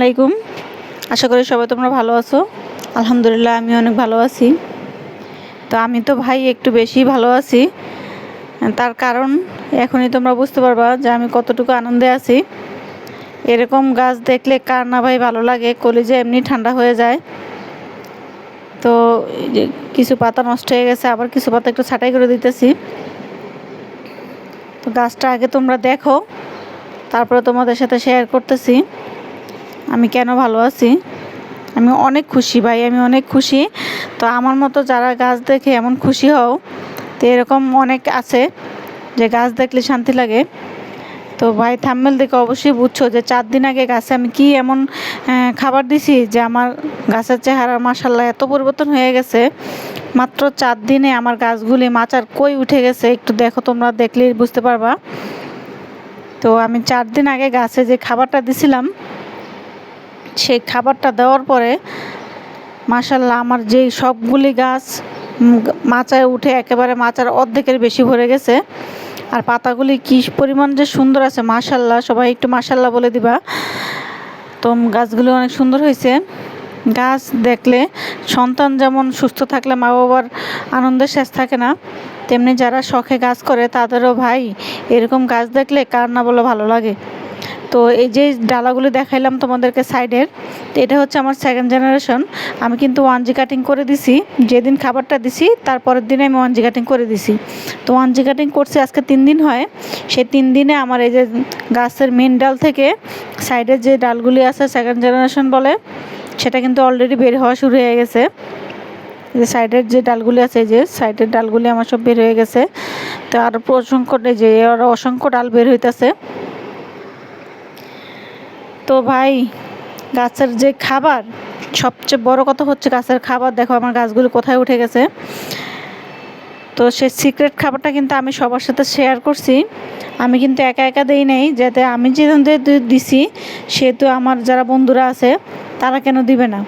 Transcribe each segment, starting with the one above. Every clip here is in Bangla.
আলাইকুম। আশা করি সবাই তোমরা ভালো আছো। আলহামদুলিল্লাহ আমি অনেক ভালো আছি। তো আমি তো ভাই একটু বেশি ভালো আছি। তার কারণ এখনই তোমরা বুঝতে পারবা যে আমি কতটুকু আনন্দে আছি। এরকম গাছ দেখলে কার না ভাই ভালো লাগে, কলিজে এমনি ঠান্ডা হয়ে যায়। তো কিছু পাতা নষ্ট হয়ে গেছে, আবার কিছু পাতা একটু ছাঁটাই করে দিতেছি। তো গাছটা আগে তোমরা দেখো, তারপরে তোমাদের সাথে শেয়ার করতেছি। আমি কেন ভালো আছি? আমি অনেক খুশি ভাই, আমি অনেক খুশি। তো আমার মতো যারা গাছ দেখে এমন খুশি হও, তো এরকম অনেক আছে যে গাছ দেখলে শান্তি লাগে। তো ভাই থাম্মেল দেখে অবশ্যই বুঝছ যে চার দিন আগে গাছে আমি কি এমন খাবার দিছি যে আমার গাছের চেহারা মাসাল্লাহ এত পরিবর্তন হয়ে গেছে। মাত্র চার দিনে আমার গাছগুলি মাচার কই উঠে গেছে একটু দেখো, তোমরা দেখলেই বুঝতে পারবা। তো আমি চার দিন আগে গাছে যে খাবারটা দিছিলাম সেই খাবারটা দেওয়ার পরে মাশাল্লাহ আমার যেই সবগুলি গাছ মাচায় উঠে একেবারে মাচার অর্ধেকের বেশি ভরে গেছে। আর পাতাগুলি কী পরিমাণ যে সুন্দর আছে মাশাল্লাহ সবাই একটু মাশাল্লাহ বলে দিবা। তো গাছগুলো অনেক সুন্দর হয়েছে। গাছ দেখলে সন্তান যেমন সুস্থ থাকলে মা বাবার আনন্দের শেষ থাকে না, তেমনি যারা শখে গাছ করে তাদেরও ভাই, এরকম গাছ দেখলে কার না বলে ভালো লাগে। তো এই যে ডালাগুলি দেখাইলাম তোমাদেরকে সাইডের, তো এটা হচ্ছে আমার সেকেন্ড জেনারেশন আমি কিন্তু ওয়ান জি কাটিং করে দিছি, যেদিন খাবারটা দিছি, তারপরের দিনে আমি ওয়ান জি কাটিং করে দিছি। তো ওয়ান জি কাটিং করছি, আজকে তিন দিন হয়। সেই তিন দিনে আমার এই যে গাছের মেন ডাল থেকে সাইডের যে ডালগুলি আছে সেকেন্ড জেনারেশন বলে, সেটা কিন্তু অলরেডি বের হওয়া শুরু হয়ে গেছে। যে সাইডের যে ডালগুলি আছে, এই যে সাইডের ডালগুলি আমার সব বের হয়ে গেছে। তো আরও অসংখ্য যে আরও অসংখ্য ডাল বের হইতেছে। তো ভাই, গাছের যে খাবার, সবচেয়ে বড় কথা হচ্ছে গাছের খাবার। দেখো আমার গাছগুলো কোথায় উঠে গেছে। তো সে সিক্রেট খাবারটা কিন্তু আমি সবার সাথে শেয়ার করছি। আমি কিন্তু একা একা দেই নাই, যাতে আমি দি- দিছি, সেহেতু আমার যারা বন্ধুরা আছে, তারা কেন দিবে না?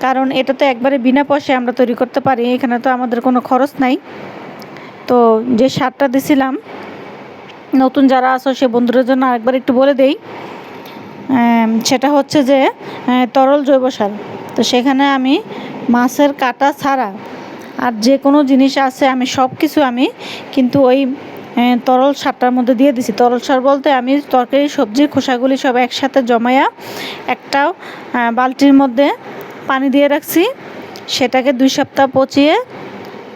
কারণ এটা তো একবারে বিনা পয়সায় আমরা তৈরি করতে পারি, এখানে তো আমাদের কোনো খরচ নাই। তো যে সারটা দিছিলাম, নতুন যারা আছো, সে বন্ধুদের জন্য আরেকবার একটু বলে দেই। সেটা হচ্ছে যে তরল জৈব সার। তো সেখানে আমি মাছের কাটা ছাড়া আর যে কোনো জিনিস আছে, আমি সব কিছু আমি কিন্তু ওই তরল সারটার মধ্যে দিয়ে দিছি। তরল সার বলতে আমি তরকারি সবজির খোসাগুলি সব একসাথে জমায়া একটা বালতির মধ্যে পানি দিয়ে রাখছি। সেটাকে দুই সপ্তাহ পচিয়ে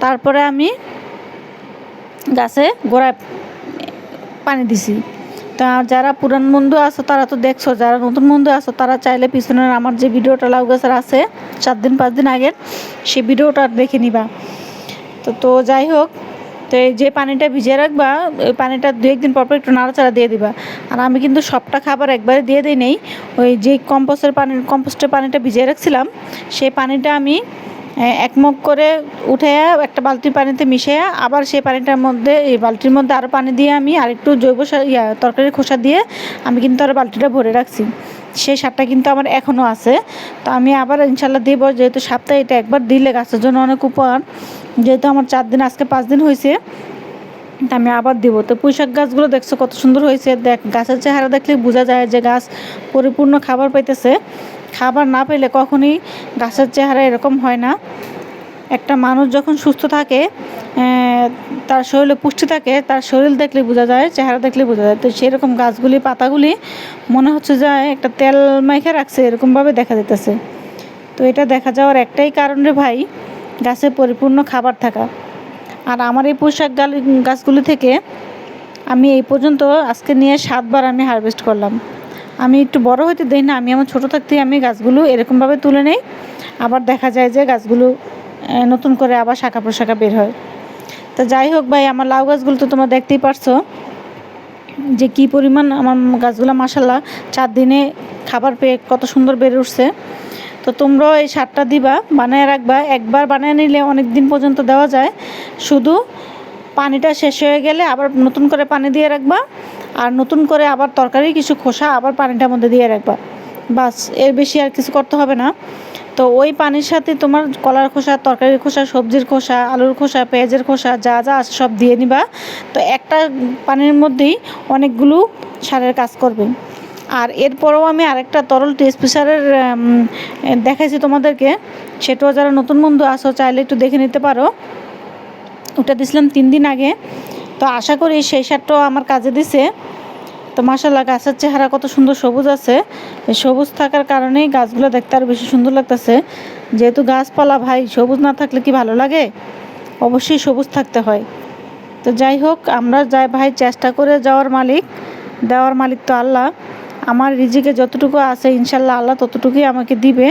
তারপরে আমি গাছে গোড়ায় পানি দিছি। তা যারা পুরান বন্ধু আছো, তারা তো দেখছ, যারা নতুন বন্ধু আছো, তারা চাইলে পিছনের আমার যে ভিডিওটা লাউ গাছের আছে, চার দিন, পাঁচ দিন আগের, সেই ভিডিওটা দেখে নিবা। তো তো যাই হোক, তো এই যে পানিটা ভিজিয়ে রাখবা ওই পানিটা দু একদিন পর পর একটু নাড়াচাড়া দিয়ে দিবা। আর আমি কিন্তু সবটা খাবার একবারে দিয়ে দিই নেই। ওই যে কম্পোস্টের পানি, কম্পোস্টের পানিটা ভিজিয়ে রাখছিলাম, সেই পানিটা আমি এ, এক করে উঠে একটা বালতির পানিতে মিশিয়ে আবার সেই পানিটার মধ্যে এই বালতির মধ্যে আরও পানি দিয়ে আমি আরেকটু জৈব সার ইয়া তরকারির খোসা দিয়ে আমি কিন্তু আরও বালতিটা ভরে রাখছি। সেই সারটা কিন্তু আমার এখনও আছে। তো আমি আবার ইনশাল্লাহ দিব যেহেতু সপ্তাহে এটা একবার দিলে গাছের জন্য অনেক উপকার। যেহেতু আমার চার দিন আজকে পাঁচ দিন হয়েছে তা আমি আবার দিব। তো পুঁইশাক গাছগুলো দেখছ কত সুন্দর হয়েছে দেখ গাছের চেহারা দেখলে বোঝা যায় যে গাছ পরিপূর্ণ খাবার পাইতেছে। খাবার না পেলে কখনই গাছের চেহারা এরকম হয় না। একটা মানুষ যখন সুস্থ থাকে তার শরীরে পুষ্টি থাকে, তার শরীর দেখলে বোঝা যায়, চেহারা দেখলে বোঝা যায়। তো সেরকম গাছগুলি, পাতাগুলি মনে হচ্ছে যে একটা তেল মাইখে রাখছে, এরকমভাবে দেখা যেতেছে তো এটা দেখা যাওয়ার একটাই কারণ রে ভাই, গাছে পরিপূর্ণ খাবার থাকা। আর আমার এই পোশাক গাছগুলি থেকে আমি এই পর্যন্ত আজকে নিয়ে সাতবার আমি হারভেস্ট করলাম। আমি একটু বড় হইতে দেই না, আমি আমার ছোটো থাকতেই আমি গাছগুলো এরকমভাবে তুলে নেই। আবার দেখা যায় যে গাছগুলো নতুন করে আবার শাখা প্রশাখা বের হয়। তো যাই হোক ভাই, আমার লাউ গাছগুলো তো তোমরা দেখতেই পারছ যে কি পরিমাণ আমার গাছগুলো মাসাল্লাহ চার দিনে খাবার পেয়ে কত সুন্দর বেড়ে উঠছে। তো তোমরাও এই সারটা দিবা, বানায় রাখবা। একবার বানিয়ে নিলে অনেক দিন পর্যন্ত দেওয়া যায়। শুধু পানিটা শেষ হয়ে গেলে আবার নতুন করে পানি দিয়ে রাখবা। আর নতুন করে আবার তরকারি, কিছু খোসা, আবার পানিটার মধ্যে দিয়ে রাখবা। বাস, এর বেশি আর কিছু করতে হবে না। তো ওই পানির সাথে তোমার কলার খোসা, তরকারির খোসা, সবজির খোসা, আলুর খোসা, পেঁয়াজের খোসা, যা যা আছে সব দিয়ে নিবা। তো একটা পানির মধ্যেই অনেকগুলো সারের কাজ করবে। আর এরপরেও আমি আরেকটা তরল টেস্পিসারের দেখাইছি তোমাদেরকে। সেটাও যারা নতুন বন্ধু আসো চাইলে একটু দেখে নিতে পারো। ওটা দিছিলাম তিন দিন আগে। তো আশা করি সেই সারটাও আমার কাজে দিছে। তো মাসাল্লাহ গাছের চেহারা কত সুন্দর সবুজ আছে। সবুজ থাকার কারণেই গাছগুলো দেখতে আরও বেশি সুন্দর লাগতেছে। যেহেতু গাছপালা ভাই, সবুজ না থাকলে কি ভালো লাগে? অবশ্যই সবুজ থাকতে হয়। তো যাই হোক, আমরা যাই ভাই, চেষ্টা করে যাওয়ার মালিক। দেওয়ার মালিক তো আল্লাহ। আমার রিজিকে যতটুকু আছে ইনশাল্লাহ আল্লাহ ততটুকুই আমাকে দিবে।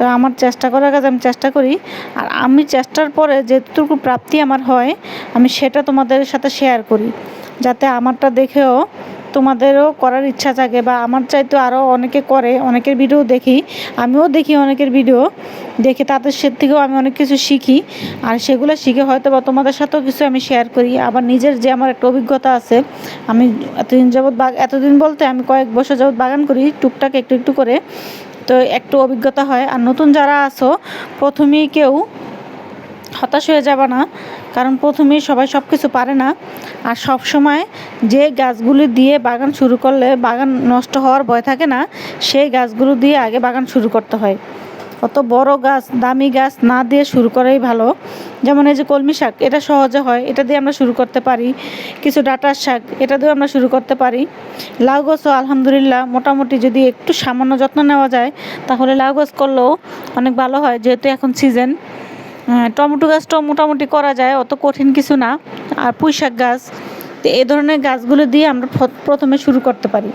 তো আমার চেষ্টা করার কাজ আমি চেষ্টা করি। আর আমি চেষ্টার পরে যেটুকু প্রাপ্তি আমার হয়, আমি সেটা তোমাদের সাথে শেয়ার করি। যাতে আমারটা দেখেও তোমাদেরও করার ইচ্ছা জাগে বা আমার চাইতে আরও অনেকে করে, অনেকের ভিডিও দেখি, আমিও দেখি অনেকের ভিডিও দেখে তাদের সে থেকেও আমি অনেক কিছু শিখি। আর সেগুলো শিখে হয়তো বা তোমাদের সাথেও কিছু আমি শেয়ার করি। আবার নিজের যে আমার একটা অভিজ্ঞতা আছে, আমি এতদিন যাবৎ বাগ এতদিন বলতে আমি কয়েক বছর যাবৎ বাগান করি, টুকটাক একটু একটু করে। তো একটু অভিজ্ঞতা হয়। আর নতুন যারা আছো, প্রথমেই কেউ হতাশ হয়ে যাবে না, কারণ প্রথমেই সবাই সব কিছু পারে না। আর সব সময় যে গাছগুলি দিয়ে বাগান শুরু করলে বাগান নষ্ট হওয়ার ভয় থাকে না, সেই গাছগুলো দিয়ে আগে বাগান শুরু করতে হয়। অত বড় গাছ, দামি গাছ না দিয়ে শুরু করাই ভালো। যেমন এই যে কলমি শাক, এটা সহজে হয়। এটা দিয়ে আমরা শুরু করতে পারি। কিছু ডাটার শাক, এটা দিয়েও আমরা শুরু করতে পারি। লাউ গাছও আলহামদুলিল্লাহ মোটামুটি যদি একটু সামান্য যত্ন নেওয়া যায়, তাহলে লাউ গাছ করলেও অনেক ভালো হয়, যেহেতু এখন সিজন। টমেটো গাছটাও মোটামুটি করা যায়, অত কঠিন কিছু না। আর পুঁই শাক গাছ, তো এই ধরনের গাছগুলো দিয়ে আমরা প্রথমে শুরু করতে পারি।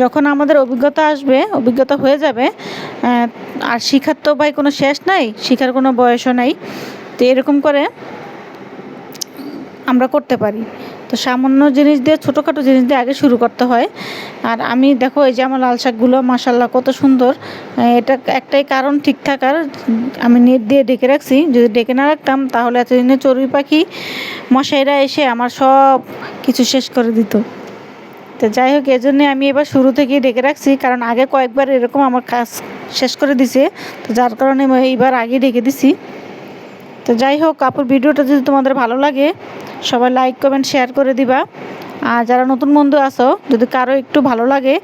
যখন আমাদের অভিজ্ঞতা আসবে, অভিজ্ঞতা হয়ে যাবে আর শিখার তো ভাই কোনো শেষ নাই, শিখার কোনো বয়সও নাই, তো এরকম করে আমরা করতে পারি। তো সামান্য জিনিস দিয়ে, ছোটোখাটো জিনিস দিয়ে আগে শুরু করতে হয়। আর আমি দেখো, এই যে আমার লাল শাকগুলো মাসাল্লাহ কত সুন্দর। এটা একটাই কারণ ঠিক থাকার, আমি নেট দিয়ে ডেকে রাখছি। যদি ডেকে না রাখতাম, তাহলে এতদিনে চড়ুই পাখি মশাইরা এসে আমার সব কিছু শেষ করে দিত। তো যাই হোক এই জন্যে আমি এবার শুরু থেকেই ডেকে রাখছি, কারণ আগে কয়েকবার এরকম আমার কাজ শেষ করে দিছে, তো যার কারণে আমি এইবার আগে ডেকে দিছি। তো যাই হোক, আপুর ভিডিওটা যদি তোমাদের ভালো লাগে, সবাই লাইক কমেন্ট শেয়ার করে দিবা। আর যারা নতুন বন্ধু আছো, যদি কারও একটু ভালো লাগে,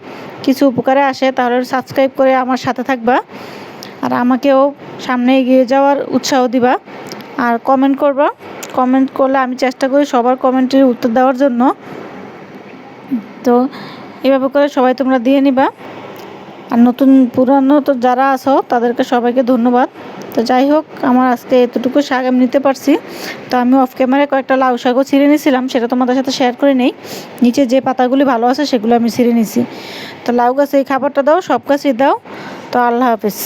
কিছু উপকারে আসে, তাহলে সাবস্ক্রাইব করে আমার সাথে থাকবা। আর আমাকেও সামনে এগিয়ে যাওয়ার উৎসাহ দিবা। আর কমেন্ট করবা। কমেন্ট করলে আমি চেষ্টা করি সবার কমেন্টের উত্তর দেওয়ার জন্য। তো এভাবে করে সবাই তোমরা দিয়ে নিবা। আর নতুন পুরানো তো যারা আসো তাদেরকে সবাইকে ধন্যবাদ। তো যাই হোক, আমার আজকে এতটুকু শাক আমি নিতে পারছি। তো আমি অফ ক্যামেরায় কয়েকটা লাউ শাকও ছিঁড়ে নিয়েছিলাম, সেটা তোমাদের সাথে শেয়ার করে নেই। নিচে যে পাতাগুলি ভালো আছে, সেগুলো আমি ছিঁড়ে নিছি তো লাউ গাছে এই খাবারটা দাও, সব গাছই দাও। তো আল্লাহ হাফিজ।